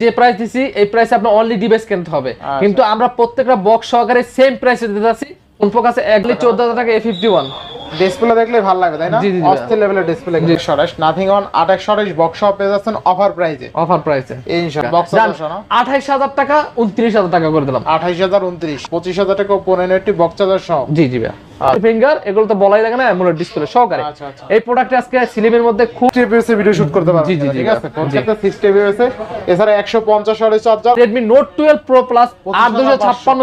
যে প্রাইস দিছি এই প্রাইসে আপনার অনলি ডিভাইস কিনতে হবে আচ্ছা। কিন্তু আমরা প্রত্যেকটা বক্স সহকারে সেম প্রাইসে দিতে আছি কোন ফোকাসে একলি চোদ্দ হাজার টাকা এ ফিফটি ওয়ান ডিসপ্লে দেখলে ভালো লাগবে তাই না? জি, জি, জি। অস্থির লেভেলের ডিসপ্লে একশো আঠাশ নাথিং অন আট একশো আঠাশ বক্স শপ পেয়ে যাচ্ছেন অফার প্রাইজে অফার প্রাইসে ইনশাল্লাহ বক্স না? আঠাইশ টাকা উনত্রিশ হাজার টাকা করে দিলাম। আঠাইশ হাজার উনত্রিশ। পঁচিশ হাজার টাকা পনেরো একটি বক্স চার্জার সহ। জি জি ভাইয়া। ফিঙ্গার এগুলো তো বলাই লাগে না অ্যামোলেড ডিসপ্লে সহকারে। আচ্ছা, আচ্ছা। এই প্রোডাক্টে আজকে সিলিমের মধ্যে খুব টিপিএস ভিডিও শুট করতে পারবেন জি, জি, জি, ঠিক আছে? প্রত্যেকটা সিক্স টিপিএস এছাড়া চার্জার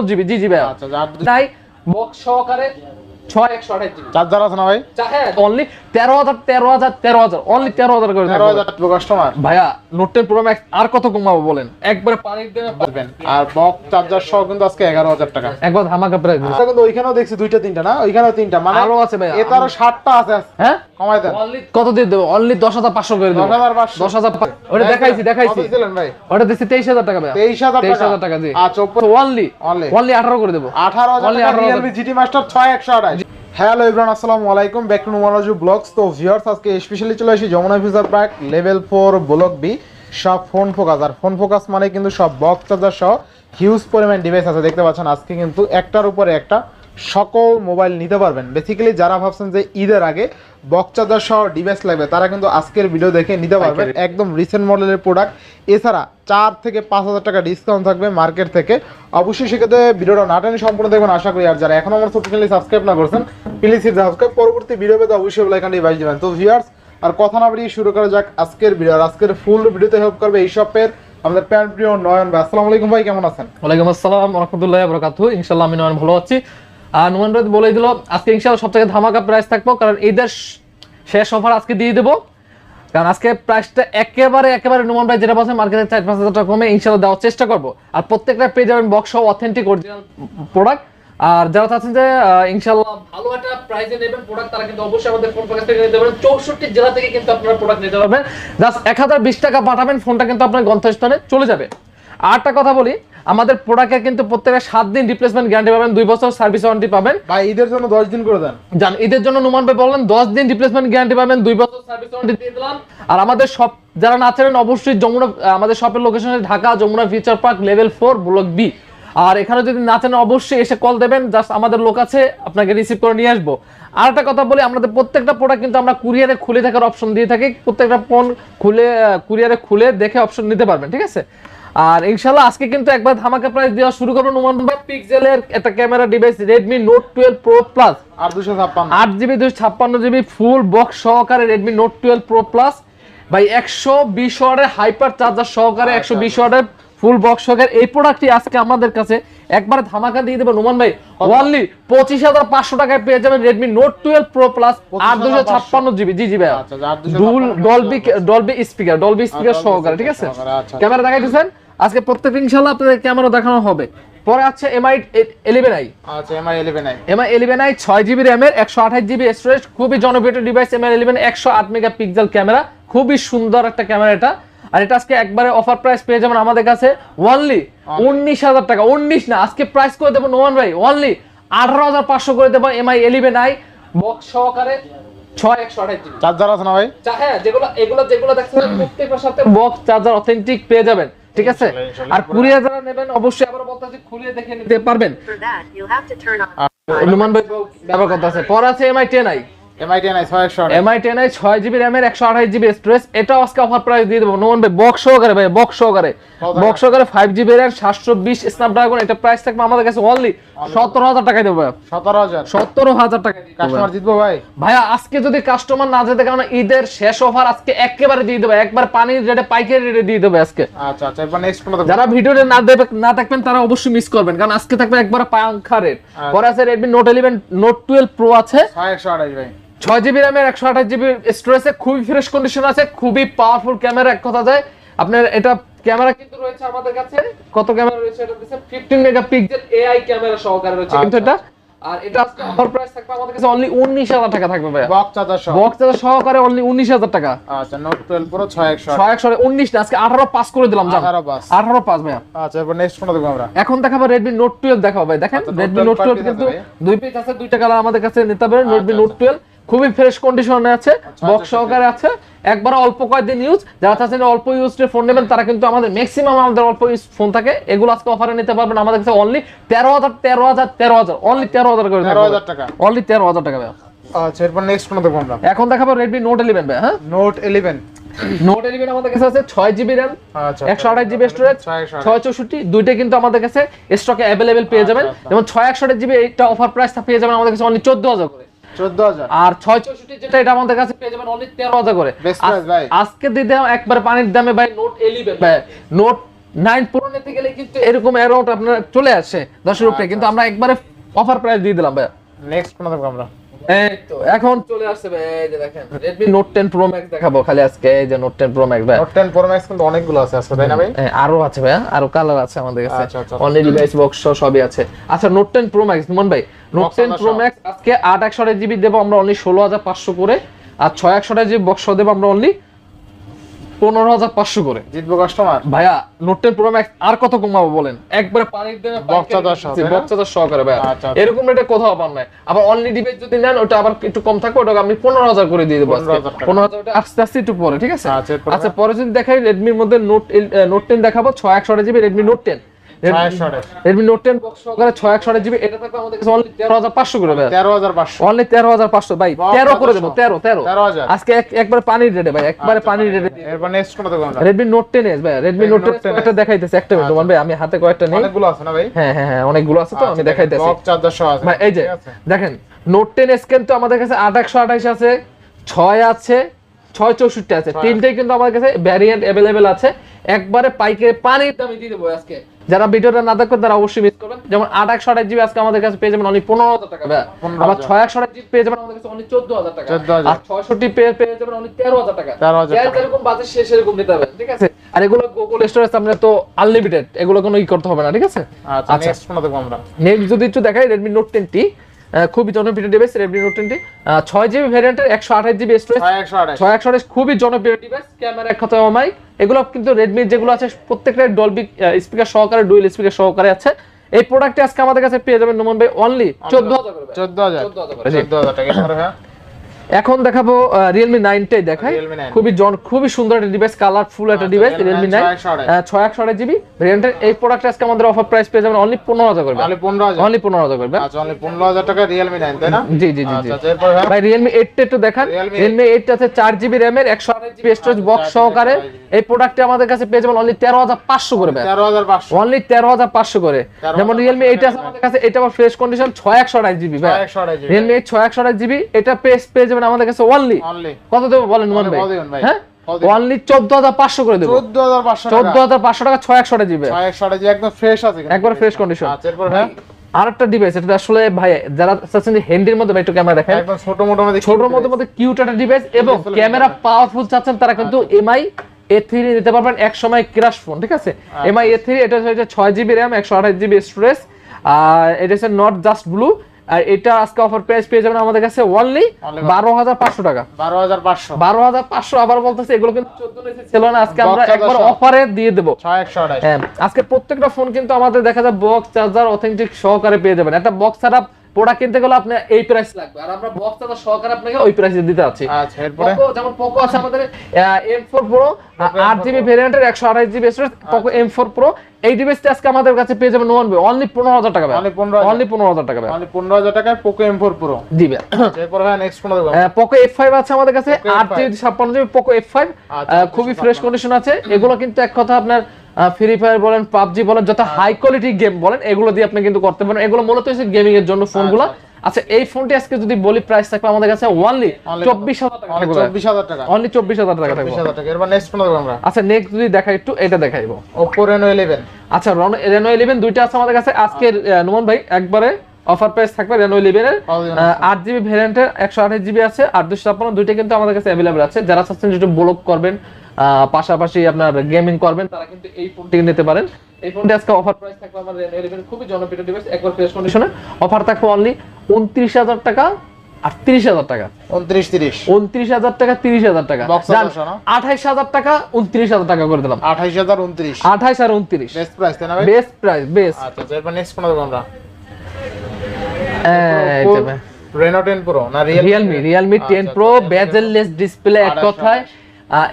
জিবি জি জি আচ্ছা তাই বক্স সহকারে চার্জার আছে না ভাই? হ্যাঁ অনলি তেরো হাজার তেরো হাজার তেরো হাজার অনলি তেরো হাজার করে তেরো হাজার কাস্টমার ভাইয়া নোট টেন প্রো ম্যাক্স আর কত কমাবো বলেন? একবারে পানির দামে আর বক্স চার্জার সহ কিন্তু আজকে এগারো হাজার টাকা। একবার ধামাকা প্রাইস আচ্ছা, কিন্তু ওইখানেও দেখছি দুইটা তিনটা না? ওইখানেও তিনটা। মানে আরও আছে ভাইয়া। এ তারও ষাটটা আছে। হ্যাঁ? কমাই দেন। কত দিয়ে দেবো? অনলি দশ হাজার পাঁচশো করে দেবো। 10,500 দশ হাজার ওটা দেখাইছি দেখাইছি। ভাই? ওটা দিচ্ছি তেইশ হাজার টাকা তেইশ হাজার তেইশ হাজার টাকা আচ্ছা উপর অনলি। অনলি আঠারো করে দেবো। আঠারো হাজার Only টাকা 18,000 রিয়েলমি জিটি মাস্টার ছয় একশো আঠাশ। হ্যালো ইব্রান আসসালামু আলাইকুম ব্যাক টু নুমারাজু ব্লগস তো ভিউয়ার্স আজকে স্পেশালি চলে আসি Jamuna future park level four block B সব ফোন ফোকাস আর ফোন ফোকাস মানে কিন্তু সব বক্স চার্জার সহ হিউজ পরিমাণ ডিভাইস আছে। দেখতে পাচ্ছেন আজকে কিন্তু একটার উপরে একটা সকল মোবাইল নিতে পারবেন। বেসিক্যালি যারা ভাবছেন যে ঈদের আগে বক্স চার্জার সহ ডিভাইস লাগবে তারা কিন্তু আজকের ভিডিও দেখে নিতে পারবেন। একদম রিসেন্ট মডেলের প্রোডাক্ট এছাড়া চার থেকে পাঁচ হাজার টাকা ডিসকাউন্ট থাকবে মার্কেট থেকে। অবশ্যই সেক্ষেত্রে ভিডিওটা না টেনে সম্পূর্ণ দেখবেন আশা করি। আর যারা এখনও আমার ছোট চ্যানেল সাবস্ক্রাইব না করছেন প্লিজ সাবস্ক্রাইব পরবর্তী ভিডিও পেতে অবশ্যই লাইকানটি বাজ দিবেন তো ভিউয়ার্স আর কথা না বাড়িয়ে শুরু করা যাক আজকের ভিডিও আজকের ফুল ভিডিওতে হেল্প করবে এই শপের আমাদের প্যান্ট প্রিয় নয়ন ভাই। আসসালামু আলাইকুম ভাই, কেমন আছেন? ওয়ালাইকুম আসসালাম, রহমতুল্লাহ বরকাতু ইনশাল্লাহ আমি নয়ন ভালো আছি। আর নুমান ভাই বলে দিল, আজকে ইনশাল্লাহ সব থেকে ধামাকা প্রাইস থাকব, কারণ ঈদের শেষ অফার আজকে দিয়ে দেবো। কারণ আজকে প্রাইসটা একেবারে একেবারে নুমান ভাই যেটা বলছে মার্কেটে চার পাঁচ হাজার টাকা কমে ইনশাল্লাহ দেওয়ার চেষ্টা করব। আর প্রত্যেকটা পেয়ে যাবেন বক্স অথেন্টিক অরিজিনাল প্রোডাক্ট আর যারা চাচ্ছেন যে ইনশাল্লাহ ভালো একটা প্রাইসে নেবেন প্রোডাক্ট তারা কিন্তু অবশ্যই আমাদের ফোন কাছ থেকে নিতে পারবেন চৌষট্টি জেলা থেকে কিন্তু আপনারা প্রোডাক্ট নিতে পারবেন। জাস্ট এক হাজার বিশ টাকা পাঠাবেন ফোনটা কিন্তু আপনার গন্তব্যস্থানে চলে যাবে। আরেকটা কথা বলি আমাদের প্রোডাক্টের কিন্তু প্রত্যেকটা সাত দিন রিপ্লেসমেন্ট গ্যারান্টি পাবেন দুই বছর সার্ভিস ওয়ারেন্টি পাবেন। ভাই ঈদের জন্য দশ দিন করে দেন। জান ঈদের জন্য নুমান ভাই বললেন দশ দিন রিপ্লেসমেন্ট গ্যারান্টি পাবেন দুই বছর সার্ভিস ওয়ারেন্টি দিয়ে দিলাম। আর আমাদের সব যারা না চেনেন অবশ্যই যমুনা আমাদের শপের location Dhaka Jamuna future park level four block B আর এখানে যদি না চেনেন অবশ্যই এসে কল দেবেন। জাস্ট আমাদের লোক আছে আপনাকে রিসিভ করে নিয়ে আসব। আর একটা কথা বলি আমাদের প্রত্যেকটা প্রোডাক্ট কিন্তু আমরা কুরিয়ারে খুলে থাকার অপশন দিয়ে থাকি। প্রত্যেকটা ফোন খুলে কুরিয়ারে খুলে দেখে অপশন নিতে পারবেন ঠিক আছে? আর ইনশাল্লাহ আজকে কিন্তু একবার ধামাকা প্রাইস দেওয়া শুরু করব। নুমান পিক্সেলের একটা camera device Redmi note twelve pro plus আট জিবি দুশো ছাপ্পান্ন জিবি ফুল বক্স সহকারে Redmi note twelve pro plus ভাই একশো বিশ ওয়ার্ডের হাইপার চার্জার সহকারে একশো বিশ ওয়ার্ডের ফুল বক্স সহকারে এই প্রোডাক্টটি আজকে আমাদের কাছে। একবার ধামাকা দিয়ে দেবো। নোমান ভাই ওয়ানলি পঁচিশ হাজার পাঁচশো টাকায় পেয়ে যাবেন Redmi note twelve pro plus আট দুশো ছাপ্পান্ন জিবি। জি জি ভাই আচ্ছা, ডুল Dolby Dolby speaker Dolby speaker সহকারে ঠিক আছে? সহকারে, আচ্ছা। ক্যামেরা দেখাইতেছেন। আজকে প্রত্যেক ইনশাল্লাহ আপনাদের ক্যামেরা দেখানো হবে। পরে আছে এমআই ইলেভেন আই আচ্ছা Mi eleven i Mi eleven i ছয় জিবি র্যামের একশো আঠাশ জিবি স্টোরেজ খুবই জনপ্রিয় ডিভাইস এমআই ইলেভেন একশো আট মেগা পিক্সেল ক্যামেরা। খুবই সুন্দর একটা ক্যামেরা এটা। আর এটা আজকে একবারে অফার প্রাইস পেয়ে যাবেন আমাদের কাছে ওনলি উনিশ হাজার টাকা উনিশ না আজকে প্রাইস করে দেবো নোমান ভাই ওনলি আঠারো হাজার পাঁচশো করে দেবো এমআই ইলেভেন আই বক্স সহকারে ছয় একশো আঠাশ চার্জার আছে না ভাই? হ্যাঁ যেগুলো এগুলো যেগুলো দেখছেন প্রত্যেকটার সাথে বক্স চার্জার অথেন্টিক পেয়ে যাবেন ঠিক আছে। আর কুরিয়ার যারা নেবেন অবশ্যই আবার বলতেছি খুলে দেখে নিতে পারবেন. অনুমান ভাই ব্যবহার করতে আছে পর আছে Mi ten i Mi ten i ছয় জিবি র্যামের একশো আঠাশ জিবি স্টোরেজ। এটা আজকে অফার প্রাইস দিয়ে দেবো। নোমন ভাই বক্স সহকারে ভাই বক্স সহকারে বক্স সহকারে ফাইভ জিবি র্যাম সাতশো বিশ স্ন্যাপড্রাগন এটা প্রাইস থাকবে আমাদের কাছে অনলি সতেরো হাজার টাকায় দেবো সতেরো হাজার? সতেরো হাজার টাকা কাস্টমার জিতবো ভাই? ভাইয়া আজকে যদি কাস্টমার না যেতে কারণ ঈদের শেষ অফার আজকে একেবারে দিয়ে দেবে। একবার পানির রেটে পাইকারি রেটে দিয়ে দেবে আজকে। আচ্ছা আচ্ছা এবার নেক্সট কোনো যারা ভিডিওতে না দেবে না থাকবেন তারা অবশ্যই মিস করবেন। কারণ আজকে থাকবে একবার পাঙ্খা রেট পরে আছে Redmi note eleven note twelve pro আছে। ছয় একশো আঠাশ ভাই। ছয় জিবি র্যামের একশো আঠাশ জিবি স্টোরেজে খুবই ফ্রেশ কন্ডিশন আছে খুবই পাওয়ারফুল ক্যামেরা এক কথা যায়। আপনার এটা ক্যামেরা কিন্তু রয়েছে আমাদের কাছে। কত ক্যামেরা রয়েছে এটা দিচ্ছে ফিফটিন মেগাপিক্সেল এআই ক্যামেরা সহকারে রয়েছে কিন্তু এটা। আর এটা আজকে অফার প্রাইস থাকবে আমাদের কাছে অনলি উনিশ হাজার টাকা থাকবে ভাই বক্স চার্জার সহ। বক্স সহকারে অনলি উনিশ হাজার টাকা। আচ্ছা নোট টুয়েলভ পুরো ছয় একশো আঠাশ। ছয় একশো উনিশ আজকে আঠারো পাস করে দিলাম জান। 18 pass। আঠারো পাস ভাইয়া। আচ্ছা এবার নেক্সট কোনো দেখব আমরা। এখন দেখাবো রেডমি নোট টুয়েলভ দেখাবো ভাই। দেখেন আচ্ছা, Note 12 নোট টুয়েলভ কিন্তু দুই পিস আছে দুইটা কালার আমাদের কাছে নিতে পারেন রেডমি আচ্ছা, নোট টুয়েলভ খুবই ফ্রেশ কন্ডিশনে আছে আচ্ছা, বক্স সহকারে আছে। একবার অল্প কয়েকদিন ইউজ যারা চাচ্ছেন অল্প ইউজ ফোন নেবেন তারা কিন্তু আমাদের ম্যাক্সিমাম আমাদের অল্প ইউজ ফোন থাকে। এগুলো আজকে অফারে নিতে পারবেন আমাদের কাছে অনলি তেরো হাজার তেরো হাজার তেরো হাজার অনলি তেরো হাজার করে 13,000 টাকা। অনলি তেরো হাজার টাকা। আচ্ছা এরপর নেক্সট কোন দেখব আমরা। এখন দেখাবো রেডমি নোট ইলেভেন ভাই হ্যাঁ? নোট ইলেভেন নোট ইলেভেন আমাদের কাছে আছে ছয় জিবি র্যাম আচ্ছা একশো আঠাশ জিবি স্টোরেজ ছয় চৌষট্টি দুইটা কিন্তু আমাদের কাছে স্টকে অ্যাভেলেবেল পেয়ে যাবেন। আচ্ছা, আচ্ছা। যেমন ছয় একশো জিবি এইটা অফার প্রাইস পেয়ে যাবেন আমাদের কাছে অনলি চোদ্দ হাজার করে। হাজার আর ছয় চৌষট্টি যেটা এটা আমাদের কাছে পেয়ে যাবেন অনলি তেরো হাজার করে। একবার পানির দামে ভাই নোট এলিভেন ভাই। নোট নাইন পুরো নিতে গেলে কিন্তু এরকম অ্যারাউন্ড আপনার চলে আসে দশ উপরে। কিন্তু আমরা একবারে অফার প্রাইস দিয়ে দিলাম ভাইয়া নেক্সট কোন আমরা। এই তো এখন চলে আসছে ভাই এই যে দেখেন Redmi Note 10 Pro Max দেখাবো খালি আজকে এই যে Note 10 Pro Max ভাই। নোট টেন প্রো ম্যাক্স কিন্তু অনেকগুলো আছে আজকে তাই না ভাই? হ্যাঁ, আরও আছে ভাইয়া আরও কালার আছে আমাদের কাছে। আচ্ছা, আচ্ছা। অনলি ডিভাইস বক্স সবই আছে। আচ্ছা মন ভাই আজকে আট একশো জিবি দেবো আমরা অনলি ষোলো হাজার পাঁচশো করে আর ছয় একশো জিবি বক্স দেবো আমরা অনলি পনেরো হাজার পাঁচশো করে। জিতবো কাস্টমার ভাইয়া নোট টেন প্রো ম্যাক্স আর কত কমাবো বলেন? একবারে পানির দামে Box চার্জার সহ, তাই না? বক্স চার্জার সহকারে ভাইয়া। আচ্ছা, আচ্ছা। এরকম রেটে কোথাও পান নাই। আবার অনলি ডিবেট যদি নেন ওটা আবার একটু কম থাকবে ওটা আমি পনেরো হাজার করে দিয়ে দেবো পনেরো হাজার আস্তে আস্তে একটু পরে ঠিক আছে? আচ্ছা, আচ্ছা পরে যদি দেখাই রেডমির মধ্যে নোট নোট টেন দেখাবো ছয় একশো জিবি রেডমি নোট টেন ছয় একশো আঠাশ। নোট টেন বক্স সহকারে ছয় জিবি এটা থাকবে আমাদের কাছে অনলি তেরো হাজার পাঁচশো করে ভাই। তেরো হাজার পাঁচশো। অনলি তেরো হাজার পাঁচশো। ভাই Box তেরো করে কত দেবো শো? তেরো। তেরো 13,000 আজকে একবার পানির রেটে ভাই একবারে পানির রেটে এরপর নেক্সট কোন দেখব আমরা? রেডমি নোট টেন এস ভাই রেডমি Note টেন 10S একটা দেখাইতেছে একটা মিনিট ভাই আমি হাতে কয়েকটা নেই। অনেকগুলো আছে না ভাই? হ্যাঁ হ্যাঁ হ্যাঁ অনেকগুলো আছে তো আমি আচ্ছা, দেখাইতেছি। বক্স আছে। ভাই এই যে দেখেন নোট টেন এস কিন্তু আমাদের কাছে আট একশো আঠাশ আছে ছয় আছে ছয় চৌষট্টি আছে। তিনটেই কিন্তু আমার কাছে ভ্যারিয়েন্ট অ্যাভেলেবেল আছে। একবারে পাইকে পানির দামে দিয়ে দেবো আজকে। যারা ভিডিওটা না দেখবেন তারা অবশ্যই মিস করবেন। যেমন আট একশো আট জিবি আজকে আমাদের কাছে পেয়ে যাবেন অনেক পনেরো হাজার টাকা। ভাই 15,000 আবার ছয় একশো আঠাশ জিবি পেয়ে যাবেন আমাদের কাছে অনেক চোদ্দ হাজার টাকা। 14,000 আর ছয়ষট্টি পেয়ে পেয়ে যাবেন অনেক তেরো হাজার টাকা। 13,000 যার টাকা। যেরকম বাজেট সে সেরকম নিতে হবে ঠিক আছে? আর এগুলো গুগল স্টোরেজ আপনার তো আনলিমিটেড এগুলো কোনো ই করতে হবে না ঠিক আছে? আচ্ছা আচ্ছা। নেক্সট নেক্সট যদি একটু দেখাই রেডমি নোট টেনটি খুবই জনপ্রিয় device Redmi note ten T ছয় জিবি ভ্যারিয়েন্টের একশো আঠাশ জিবি স্টোরেজ ছয় একশো আঠাশ। ছয় একশো আঠাশ খুবই জনপ্রিয় ডিভাইস ক্যামেরা এক কথা এগুলো কিন্তু রেডমি যেগুলো আছে প্রত্যেকটা ডলবি স্পিকার সহকারে ডুয়েল স্পিকার সহকারে আছে। এই প্রোডাক্টটি আজকে আমাদের কাছে পেয়ে যাবেন নোমান ভাই অনলি চোদ্দ হাজার করে। চোদ্দ হাজার। 14,000 চোদ্দ হাজার টাকা এরপরে এখন দেখাবো রিয়েলমি নাইনটাই দেখাই। খুবই জন খুবই সুন্দর একটা ডিভাইস কালারফুল একটা ডিভাইস রিয়েলমি নাইন ছয় একশো আঠাশ জিবি ভ্যারিয়েন্টের এই প্রোডাক্ট আজকে আমাদের অফার প্রাইস পেয়ে যাবেন অনলি পনেরো হাজার করবে অনলি পনেরো হাজার। করবে অনলি পনেরো হাজার টাকা রিয়েলমি নাইন তাই না? জি জি জি আচ্ছা আচ্ছা, হ্যাঁ। ভাই রিয়েলমি এইটটা একটু দেখান। রিয়েলমি এইট আছে চার জিবি র্যামের একশো আঠাশ জিবি স্টোরেজ বক্স সহকারে। এই প্রোডাক্টটি আমাদের কাছে পেয়ে যাবেন অনলি তেরো হাজার পাঁচশো করে ভাই। তেরো হাজার পাঁচশো। অনলি তেরো হাজার পাঁচশো করে। যেমন রিয়েলমি এইট আছে আমাদের কাছে এটা আবার ফ্রেশ কন্ডিশন ছয় একশো আঠাশ জিবি ভাই। ছয় একশো আঠাশ রিয়েলমি এইট ছয় একশো আঠাশ জিবি এটা পেয়ে যাবেন আমাদের কাছে অনলি কত দেবো বলেন নুমান ভাই? হ্যাঁ? অনলি চোদ্দ হাজার পাঁচশো করে দেবো। চোদ্দ হাজার পাঁচশো টাকা। হাজার পাঁচশো টাকা ছয় একশো আঠাশ জিবি ছয় একশো আঠাশ একদম ফ্রেশ আছে একবার ফ্রেশ কন্ডিশন আচ্ছা হ্যাঁ? আর ডিভাইস এটা আসলে ভাই যারা চাচ্ছেন হ্যান্ডির মধ্যে একটু ক্যামেরা দেখেন। একদম ছোট মোটো মধ্যে ছোটর মধ্যে মধ্যে কিউট একটা ডিভাইস এবং ক্যামেরা পাওয়ারফুল চাচ্ছেন তারা কিন্তু এমআই এ থ্রি নিতে পারবেন এক সময় ক্রাশ ফোন ঠিক আছে? এমআই এ থ্রি এটা হচ্ছে ছয় জিবি র্যাম একশো আঠাশ জিবি স্টোরেজ আর এটা হচ্ছে নট জাস্ট ব্লু আর এটা আজকে অফার প্রাইস পেয়ে যাবেন আমাদের কাছে অনলি বারো হাজার পাঁচশো টাকা। বারো হাজার পাঁচশো। বারো হাজার পাঁচশো আবার বলতেছে এগুলো কিন্তু চোদ্দ ছিল না আজকে আমরা একবার। অফারে দিয়ে দেবো। হ্যাঁ আজকে প্রত্যেকটা ফোন কিন্তু আমাদের দেখা যায় বক্স চার্জার অথেন্টিক সহকারে পেয়ে যাবেন। একটা বক্স ছাড়া প্রোডাক্ট কিনতে গেলে আপনার এই প্রাইস লাগবে। আর আমরা বক্স সহকারে আপনাকে ওই প্রাইসে দিতে আছি। আচ্ছা এরপরে? পোকো যেমন পোকো আছে আমাদের স্টোরেজ পোকো প্রো এই ডিভাইসটা আজকে আমাদের কাছে পেয়ে যাবেন ওয়ান অনলি পনেরো হাজার টাকা Only 15,000 অনলি পনেরো হাজার টাকা অনলি পনেরো হাজার টাকায় পোকো এম ফোর প্রো দিবে। এরপর হ্যাঁ নেক্সট কোন দেবো? পোকো এফ ফাইভ আছে আমাদের কাছে Poco আট জিবি ছাপ্পান্ন জিবি পোকো এফ ফাইভ আচ্ছা, খুবই ফ্রেশ কন্ডিশন আছে। এগুলো কিন্তু এক কথা আপনার ফ্রি ফায়ার বলেন পাবজি বলেন যত হাই কোয়ালিটি গেম বলেন এগুলো দিয়ে আপনি কিন্তু করতে পারেন। এগুলো মূলত হচ্ছে গেমিং এর জন্য ফোনগুলো আচ্ছা এই ফোনটি আজকে যদি বলি প্রাইস থাকবে আমাদের কাছে অনলি চব্বিশ হাজার টাকা। চব্বিশ হাজার টাকা। অনলি চব্বিশ হাজার টাকা চব্বিশ হাজার টাকা। এরপর নেক্সট দেবো আমরা। আচ্ছা নেক্সট যদি দেখাই একটু এটা দেখাইবো। ওপো রেনো ইলেভেন আচ্ছা রেনো ইলেভেন দুইটা আছে আমাদের কাছে। আজকে নোমান ভাই একবারে অফার প্রাইস থাকবে রেনো ইলেভেনের আট জিবি ভ্যারিয়েন্টের একশো আঠাশ জিবি আছে আর দুশো ছাপ্পান্ন দুইটা কিন্তু আমাদের কাছে অ্যাভেলেবল আছে। যারা চাচ্ছেন যেটা ব্লগ করবেন পাশাপাশি আপনার গেমিং করবেন তারা কিন্তু এই ফোনটি নিতে পারেন। এই ফোনটি আজকে অফার প্রাইস থাকবে আমার রেনো ইলেভেন খুবই জনপ্রিয় ডিভাইস একবার ফ্রেশ কন্ডিশনে অফার থাকবে অনলি উনত্রিশ হাজার টাকা আর তিরিশ হাজার টাকা। উনত্রিশ তিরিশ। উনত্রিশ হাজার টাকা তিরিশ হাজার টাকা? আঠাইশ হাজার টাকা উনত্রিশ হাজার টাকা করে দিলাম। আঠাইশ হাজার উনত্রিশ। আঠাইশ আর উনত্রিশ। বেস্ট প্রাইস তাই না বেস্ট প্রাইস বেস্ট আচ্ছা নেক্সট দেবো আমরা। রেনো টেন প্রো না Realme Realme ten pro bezelless display এক কথায়।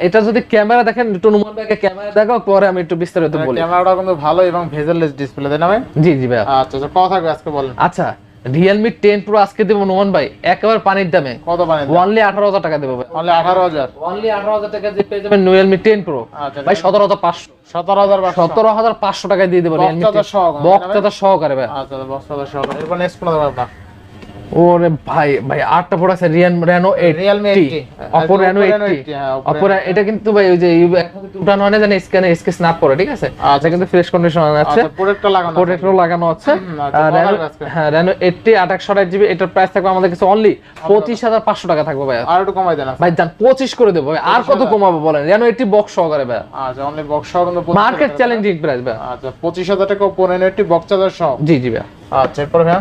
এটা যদি ক্যামেরা দেখেন একটু নুমান ভাইকে ক্যামেরা দেখাও পরে আমি একটু বিস্তারিত বলি। ক্যামেরাটা কিন্তু ভালো এবং ভেজেললেস ডিসপ্লে তাই না ভাই? জি জি ভাই আচ্ছা আচ্ছা থাকবে আজকে বলেন। আচ্ছা রিয়েলমি টেন প্রো আজকে দেবো নুমান ভাই একেবারে পানির দামে। কত বানিয়ে ওয়ানলি আঠারো হাজার টাকা দেবো ভাই। অনলি আঠারো হাজার? ওয়ানলি আঠারো হাজার টাকা যে পেয়ে যাবেন রিয়েলমি টেন প্রো আচ্ছা ভাই সতেরো হাজার পাঁচশো। সতেরো হাজার সতেরো হাজার পাঁচশো টাকায় দিয়ে দেবো রিয়েলমি সহকারে, সহকারে ভাই। আচ্ছা বক্স হাজার সহ এরপর নেক্সট কোন আপনার? ওরে ভাই ভাই আটটা প্রোডাক্ট আছে Riyan Reno eight Realme 80 Oppo Reno Oppo eighty 80, হ্যাঁ, Oppo অপো এটা কিন্তু ভাই ওই যে উঠানো হয় না জানি স্ক্যানে স্কে স্ন্যাপ করে ঠিক আছে? এটা কিন্তু ফ্রেশ কন্ডিশন আছে। আচ্ছা প্রোডাক্টটা লাগানো আছে। প্রোটেক্টর লাগানো আছে। আচ্ছা? হ্যাঁ রেনো এইটটি আট একশো আট জিবি এটার প্রাইস থাকবে আমাদের কাছে অনলি পঁচিশ হাজার পাঁচশো টাকা থাকবে ভাই। আর একটু কমাই দেন। ভাই জান পঁচিশ করে দেবো ভাই। আর কত কমাবো বলেন? রেনো এইটটি বক্স সহকারে ভাই। আচ্ছা অনলি বক্স সহ কিন্তু মার্কেট চ্যালেঞ্জিং প্রাইস ভাই। আচ্ছা পঁচিশ হাজার টাকা Oppo Reno eighty box charger সহ। জি জি ভাই। আচ্ছা এরপর ভাই?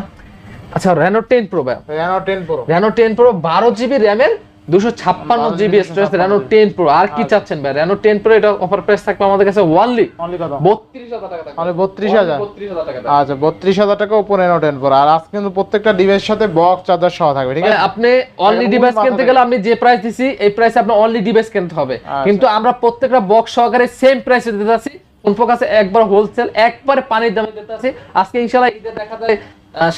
আচ্ছা রেনো টেন প্রো ভাই। Reno ten pro Reno ten pro বারো জিবি র্যামের দুশো ছাপ্পান্ন GB storage Reno ten pro আর কি চাচ্ছেন ভাই? রেনো টেন প্রো এটা অফার প্রাইস থাকবে আমাদের কাছে ওয়ানলি বত্রিশ হাজার টাকা বত্রিশ হাজার। আচ্ছা বত্রিশ হাজার টাকা ওপো রেনো টেন প্রো আর আজকে কিন্তু প্রত্যেকটা ডিভাইসের সাথে বক্স চার্জার সহ থাকবে ঠিক মানে আছে? আপনি অনলি ডিভাইস কিনতে গেলে। আমি যে প্রাইস দিছি এই প্রাইসে আপনি অনলি ডিভাইস কিনতে হবে। আচ্ছা। কিন্তু আমরা প্রত্যেকটা বক্স সহকারে সেম প্রাইসে দিতে কোন কাছে একবার হোলসেল একবারে পানির দামে দিতে আছি আজকে ইনশাআল্লাহ ঈদের দেখা যায়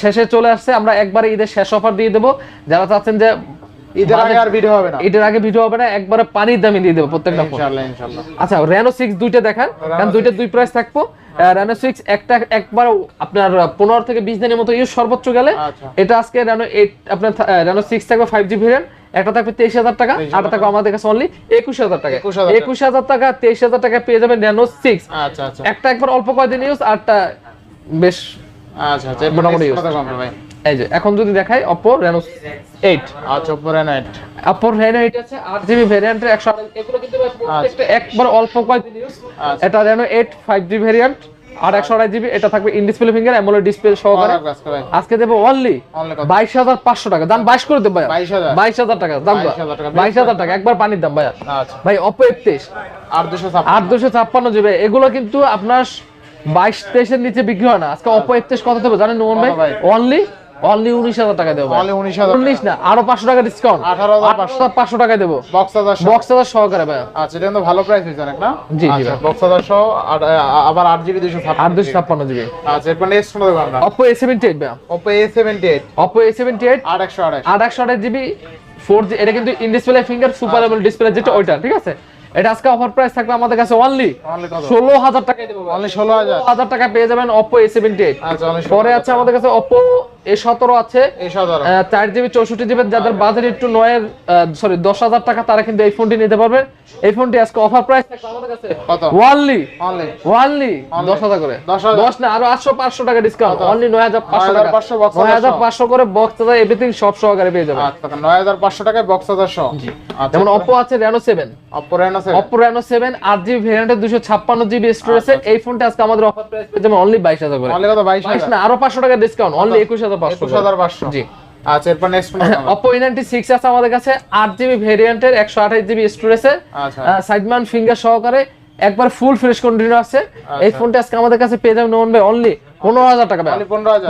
শেষে চলে আসছে। আমরা একবারে ঈদের শেষ অফার দিয়ে দেবো। যারা চাচ্ছেন যে ঈদের আগে আর ভিডিও হবে না। ঈদের আগে ভিডিও হবে না একবারে পানির দামে দিয়ে দেবো প্রত্যেকটা ফোন ইনশাআল্লাহ ইনশাআল্লাহ। আচ্ছা রেনো সিক্স দুইটা দেখান কারণ দুইটা দুই প্রাইস থাকব। রেনো সিক্স একটা একবার আপনার পনেরো থেকে বিশ দিনের মতো ইউজ সর্বোচ্চ গেলে আচ্ছা। এটা আজকে রেনো এইট আপনার রেনো সিক্স থাকবে ফাইভ জি ভেরিয়েন্ট একটা থাকবে তেইশ হাজার টাকা 23,000 আরটা থাকবে আমাদের কাছে অনলি একুশ হাজার টাকা। একুশ হাজার টাকা। তেইশ হাজার টাকা পেয়ে যাবেন সিক্স আচ্ছা আচ্ছা। একটা একবার অল্প কয়দিন ইউজ আরটা বেশ আচ্ছা আচ্ছা মোটামুটি এই যে এখন যদি দেখাই অপো রেনো আচ্ছা অপো আছে জিবি ভেরিয়েন্টের একশো আঠাশ এগুলো কিন্তু প্রত্যেকটা একবার অল্প ইউজ আচ্ছা। এটা Reno eight five G variant আর একশো জিবি এটা থাকবে in display finger AMOLED display সহকারে। আজকে দেবো অনলি বাইশ হাজার পাঁচশো টাকা। দাম বাইশ করে দেবো বাইশ হাজার। টাকা দাম বাইশ হাজার টাকা। একবার পানির দাম ভাইয়া ভাই অপো একত্রিশ। আর দুশো আট দুশো ছাপ্পান্ন জিবি এগুলো কিন্তু আপনার বাইশ তেইশের নিচে বিক্রি হয় না। আজকে অপো একত্রিশ কত দেবো জানেন নোমন ভাই? অনলি অনলি উনিশ হাজার টাকা দেবো অনলি উনিশ হাজার উনিশ না আরও পাঁচশো টাকা ডিসকাউন্ট 18,500 পাঁচশো। টাকা দেবো। বক্স চার্জার বক্স হাজার সহকারে ভাই আচ্ছা এটা ভালো প্রাইস হয়েছে না? জি, জি বক্স চার্জার সহ আর- আবার আট জিবি দুশো আট ছাপ্পান্ন দুশো ছাপ্পান্ন জিবি। আচ্ছা এরপর নেক্সট কোনটা দেবো আমরা অপো এ সেভেন্টি এইট ভাই A seventy eight Oppo A seventy eight আট একশো আঠাশ আট একশো আঠাশ জিবি ফোর জি এটা কিন্তু in display finger super display যেটা ওইটা ঠিক আছে? এটা আজকে অফার প্রাইস থাকবে আমাদের কাছে অনলি ষোলো হাজার টাকায় দেবো অনলি ষোলো হাজার। হাজার টাকা পেয়ে যাবেন অপো এ সেভেন্টি এইট পরে আছে আমাদের কাছে অপো এ সতেরো আছে। চার জিবি চৌষট্টি জিবি যাদের একটু সরি দশ হাজার টাকা তারা কিন্তু এই ফোনটি নিতে পারবে। এই ফোনটি আজকে অফার প্রাইস ওয়ানলি। ওয়ানলি। দশ হাজার করে। দশ না আরও আটশো পাঁচশো টাকা ডিসকাউন্ট অনলি নয় হাজার পাঁচশো টাকা। নয় হাজার পাঁচশো করে বক্স হাজার এভরিথিং সব সহকারে পেয়ে যাবে আচ্ছা নয় হাজার পাঁচশো টাকায় বক্স চার্জার সহ আচ্ছা যেমন অপো আছে Reno seven Oppo Reno seven Oppo Reno seven আট জিবি ভেরিয়েন্টের দুশো ছাপ্পান্ন জিবি স্টোরেজ এই ফোনটা আজকে আমাদের অফার প্রাইস যাবে অনলি বাইশ হাজার করে। বাইশ না আরও পাঁচশো টাকা ডিসকাউন্ট অনলি একুশ হাজার জি। আচ্ছা এরপর নেক্সট আছে আমাদের কাছে ভেরিয়েন্টের স্টোরেজের আচ্ছা। সাইডমান ফিঙ্গার সহকারে একবার ফুল ফ্রেশ আছে। এই ফোনটা আজকে আমাদের কাছে পেয়ে যাবেন নোন ভাই অনলি পনেরো হাজার টাকা ভাই।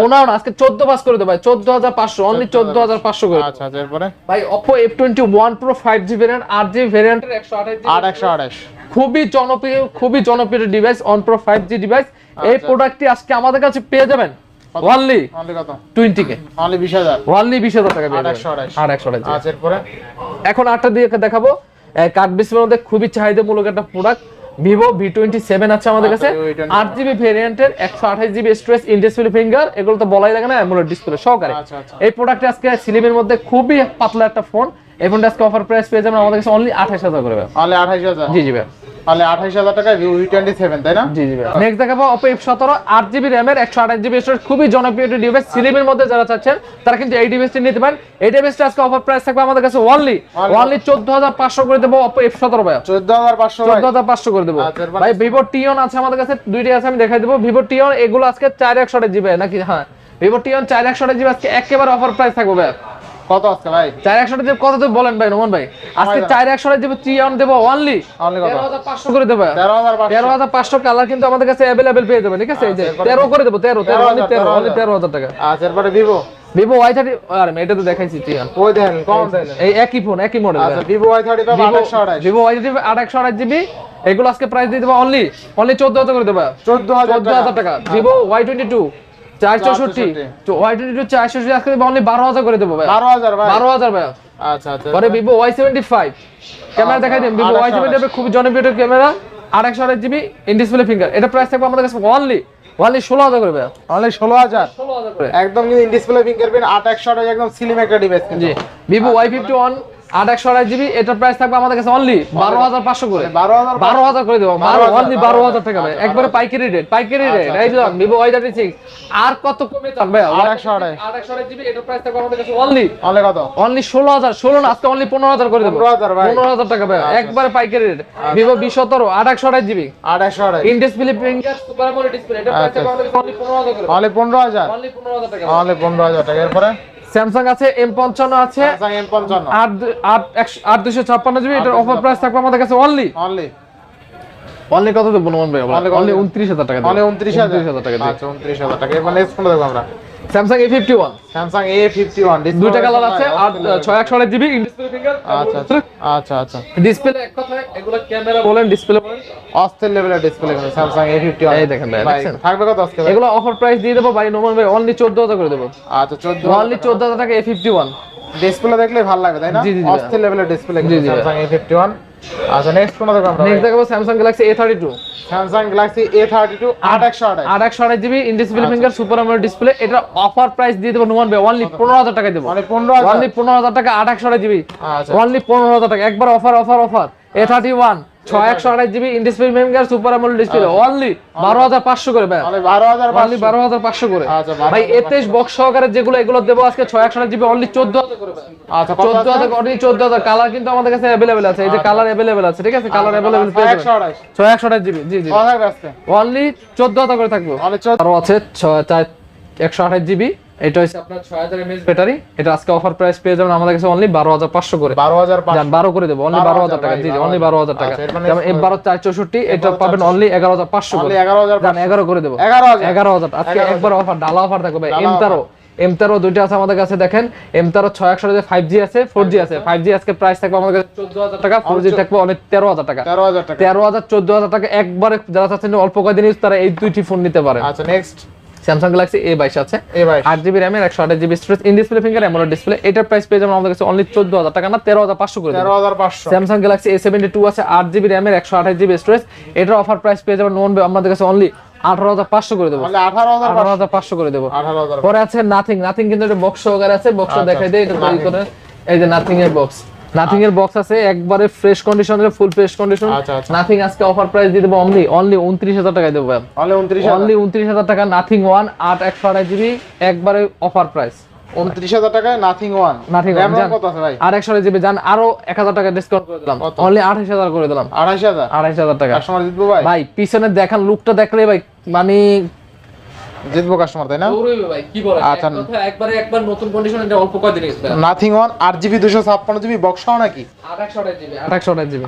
পনেরো না আজকে চোদ্দ পাস করে দেবো ভাই চোদ্দ হাজার পাঁচশো অনলি চোদ্দ হাজার পাঁচশো করে। আচ্ছা আচ্ছা ভাই Oppo F twenty one pro five G variant আট জিবি ভেরিয়েন্টের একশো আঠাশ খুবই জনপ্রিয় খুবই জনপ্রিয় device on pro five G device এই আচ্ছা। প্রোডাক্টটি আজকে আমাদের কাছে পেয়ে যাবেন। অনলি কত? কে অনলি টাকা আচ্ছা এরপরে? এখন আটটা দিয়ে দেখাবো? কার্ড ডিসপ্লের মধ্যে খুবই চাহিদামূলক একটা product Vivo V twenty seven আছে আমাদের কাছে। আচ্ছা, V27 আট জিবি ভেরিয়েন্টের একশো আঠাশ GB storage in display finger এগুলো তো বলাই লাগে না অ্যামোলেড ডিসপ্লে সহকারে। আচ্ছা। এই প্রোডাক্টে আজকে সিলিমের মধ্যে খুবই পাতলা একটা ফোন এই ফোনটা আজকে অফার প্রাইস পেয়ে যাবেন আমাদের কাছে অনলি আঠাশ হাজার করে অনলি আঠাশ হাজার? জি জি ভাই। আঠাশ হাজার টাকায় ভিউ টোয়েন্টি সেভেন তাই না? জি জি ভাই। নেক্সট দেখাবো আট জিবি র্যামের একশো আঠাশ জিবি স্টোরেজ খুবই জনপ্রিয় একটি ডিভাইস সিলিমের মধ্যে যারা চাচ্ছেন তারা কিন্তু এই ডিভাইসটি নিতে পারেন। এই ডিভাইসটা আজকে অফার প্রাইস থাকবে আমাদের কাছে অনলি অনলি চোদ্দ হাজার পাঁচশো করে দেবো এফ সতেরো ভাই চোদ্দ হাজার পাঁচশো চোদ্দ হাজার পাঁচশো করে দেবো। আচ্ছা, ভাই ভিভো টিয়ন আছে আমাদের কাছে দুইটি আছে আমি দেখাই দেবো। ভিভো টিয়ন এগুলো আজকে চার একশো জিবি নাকি? হ্যাঁ। টিয়ন চার একশো আজকে একেবারে অফার প্রাইস থাকবে ভাই কত আজকে ভাই? চার একশো কত দেবো বলেন ভাই নোমন ভাই? আজকে ভাই। চার একশো জিবি টিয়ন দেবো অনলি অনলি কত? তেরো হাজার পাঁচশো। করে দেবো তেরো হাজার পাঁচশো। তেরো হাজার পাঁচশো কালার কিন্তু আমাদের কাছে অ্যাভেলেবেল পেয়ে যাবে ঠিক আছে? এই যে আচ্ছা, এরপরে- তেরো করে দেবো তেরো তেরো তেরো অনলি হাজার, তেরো তেরো অনলি হাজার। তেরো হাজার টাকা। আচ্ছা এরপরে ভিভো ভিভো ওয়াই থার্টি আর এটা তো দেখাইছি আছে ওই দেখেন কম দেখেন এই একই ফোন একই মডেল আচ্ছা ভিভো ওয়াই থার্টি ফাইভ আঠাশশো আঠাশ। ভিভো ওয়াই থার্টি আট একশো আঠাশ জিবি এগুলো আজকে প্রাইস দিয়ে দেবো অনলি অনলি চোদ্দ হাজার করে দেবো চোদ্দ চোদ্দ হাজার টাকা। ভিভো ওয়াই টোয়েন্টি টু চার চৌষট্টি। ওয়াই টোয়েন্টি টু চার চৌষট্টি আজকে দেবো অনলি বারো হাজার করে দেবো ভাই। বারো হাজার ভাই। বারো হাজার ভাই। আচ্ছা আচ্ছা। পরে সেভেন্টি ফাইভ ক্যামেরা দেখাই দিন সেভেন্টি ফাইভ খুব জনপ্রিয় ক্যামেরা। আট একশো আঠাশ জিবি ইন ডিসপ্লে ফিঙ্গার এটা প্রাইস থাকবে আমাদের কাছে অনলি অনলি ষোলো হাজার করে ভাই। অনলি ষোলো হাজার? করে। একদম কিন্তু ডিসপ্লে ফিঙ্গারপ্রিন্ট আট একশো একদম সিলিম একটা ডিভাইস জি। ভিভো ওয়াই ফিফটি ওয়ান আট একশো আঠাশ জিবি এটার প্রাইস থাকবে আমাদের কাছে অনলি বারো হাজার পাঁচশো করে। বারো হাজার করে দেবো অনলি বারো হাজার টাকা ভাই। একবারে পাইকারি রেট পাইকারি রেট এই দিলাম ভিভো ওয়াই থার্টি সিক্স। আর কত কমে চান আট একশো আঠাশ আট একশো আঠাশ জিবি এটার প্রাইস থাকবে আমাদের কাছে অনলি অনলি কত? অনলি ষোলো হাজার ষোলো না আজকে অনলি পনেরো হাজার করে দেবো। 15,000 পনেরো হাজার টাকা ভাই একবারে পাইকারি রেট ভিভো বিশ সতেরো আট একশো আঠাশ জিবি। আট একশো আঠাশ in display finger super display এটা প্রাইস থাকবে আমাদের অনলি পনেরো হাজার অনলি পনেরো হাজার। অনলি পনেরো হাজার টাকা। অনলি পনেরো হাজার টাকা। এরপরে? স্যামসাং আছে এম পঞ্চান্ন আছে আট আট একশো আট দুশো ছাপ্পান্ন জিবি এটার অফার প্রাইস থাকবে আমাদের কাছে অনলি অনলি অনলি কত দেবো নোমান ভাই অনলি? উনত্রিশ হাজার টাকা অনলি উনত্রিশ হাজার। হাজার টাকা আচ্ছা উনত্রিশ হাজার টাকা। মানে নেক্সট আমরা। Samsung A fifty one Samsung A fifty one দুইটা কালার আছে আর ছয় একশো আট জিবি ডিসপ্লে ফিঙ্গার আচ্ছা আচ্ছা আচ্ছা আচ্ছা। ডিসপ্লে এক কথায় এগুলো ক্যামেরা বলেন ডিসপ্লে বলেন। অস্থির লেভেলের ডিসপ্লে কিন্তু স্যামসাং এ ফিফটি ওয়ান এই দেখেন ভাই, থাকবে কত আজকে এগুলো অফার প্রাইস দিয়ে দেবো ভাই নোমান ভাই অনলি চোদ্দ হাজার করে দেবো। আচ্ছা চোদ্দ অনলি চোদ্দ হাজার টাকা এ ফিফটি ওয়ান ডিসপ্লে দেখলে ভালো লাগবে তাই না। অস্থির লেভেলের display. Samsung A fifty one আচ্ছা নেক্সট কোন দেখব আমরা? নেক্সট দেখাবো Samsung Galaxy A thirty two Samsung Galaxy A thirty two আট একশো আঠাশ আট একশো আঠাশ GB in display finger super AMOLED display এটা অফার প্রাইস দিয়ে দেব নোমান ভাই অনলি পনেরো হাজার টাকা দেব। মানে পনেরো হাজার। অনলি পনেরো হাজার টাকা আট একশো আঠাশ জিবি। আচ্ছা। অনলি পনেরো হাজার টাকা একবার offer offer offer A thirty one ছয় একশো আঠাশ GB in display finger super display only বারো হাজার পাঁচশো করে ভাই। মানে বারো হাজার অনলি বারো হাজার পাঁচশো করে। আচ্ছা, 12,500 ভাই এতে বক্স সহকারে যেগুলো এগুলো দেবো আজকে ছয় একশো জিবি অনলি চোদ্দ হাজার করে আচ্ছা চোদ্দ হাজার অনলি চোদ্দ হাজার। কালার কিন্তু আমাদের কাছে অ্যাভেলেবেল আছে। এই যে কালার অ্যাভেলেবেল আছে ঠিক আছে? কালার অ্যাভেলেবেল ছয় একশো আঠাশ। জিবি জি অনলি চোদ্দ হাজার করে থাকব। আরও আছে ছয় চার একশো আঠাশ জিবি। এটা হচ্ছে আপনার ছয় হাজার ব্যাটারি। এটা আজকে অফার প্রাইস পেয়ে যাবেন আমাদের কাছে অনলি বারো হাজার পাঁচশো করে। বারো হাজার যান বারো করে দেবো। অনলি বারো হাজার টাকা। জি অনলি বারো হাজার। টাকা। আচ্ছা, মানে যেমন এটা পাবেন অনলি এগারো হাজার পাঁচশো করে। অনলি এগারো হাজার যান করে দেবো। এগারো হাজার। এগারো হাজার। আজকে একবার অফার ডালা অফার থাকবে এম এম দুইটা আছে আমাদের কাছে দেখেন। এম ছয় একশো ফাইভ জি আছে ফোর জি আছে। ফাইভ জি আজকে প্রাইস থাকবে আমাদের কাছে চোদ্দ হাজার টাকা ফোর জি থাকবে অনেক তেরো হাজার টাকা। তেরো হাজার চোদ্দ হাজার টাকা একবারে যারা চাচ্ছেন অল্প কয়দিন ইউজ তারা এই দুইটি ফোন নিতে পারে আচ্ছা নেক্সট স্যামসাং গ্যালাক্সি এ বাইশ আছে। আট জিবি র্যামের একশো আঠাশ GB storage in display finger এমন ডিসপ্লে এটার প্রাইস পেয়ে যাবেন আমাদের কাছে অনলি চোদ্দ হাজার টাকা না তেরো হাজার পাঁচশো করে তেরো হাজার পাঁচশো। Samsung Galaxy A seventy two আছে আট জিবি র্যামের একশো আঠাশ জিবি স্টোরেজ এটার অফার প্রাইস পেয়ে যাবেন নোন আমাদের কাছে অনলি আঠারো হাজার পাঁচশো করে দেবো। আঠারো হাজার পাঁচশো। করে দেবো। পরে আছে নাথিং নাথিং কিন্তু একটা বক্স সহকারে আছে বক্স আচ্ছা, দেখাই দেয় এটা তৈরি করে। এই যে নাথিং এর বক্স নাথিং এর বক্স আছে একবারে ফ্রেশ কন্ডিশনের ফুল ফ্রেশ কন্ডিশন। নাথিং আজকে অফার প্রাইস দিয়ে দেবো অনলি অনলি উনত্রিশ হাজার টাকায় দেবো ভাই। অনলি উনত্রিশ হাজার? টাকা নাথিং ওয়ান আট একশো আঠাশ জিবি একবারে অফার প্রাইস উনত্রিশ হাজার টাকায় নাথিং ওয়ান। কত আছে ভাই? আর একশো আঠাশ জিবি যান আরও এক হাজার টাকা ডিসকাউন্ট করে দিলাম। অনলি আঠাশ হাজার করে দিলাম। আড়াইশ হাজার? আড়াইশ হাজার টাকা। ভাই? ভাই পিছনে দেখান লুকটা দেখলে ভাই মানে জিতবো কাস্টমার তাই না? ভাই কি বলে আচ্ছা। একবারে একবার নতুন কন্ডিশন এটা অল্প কয়দিন নাথিং ওয়ান আট জিবি দুশো ছাপ্পান্ন জিবি বক্স নাকি?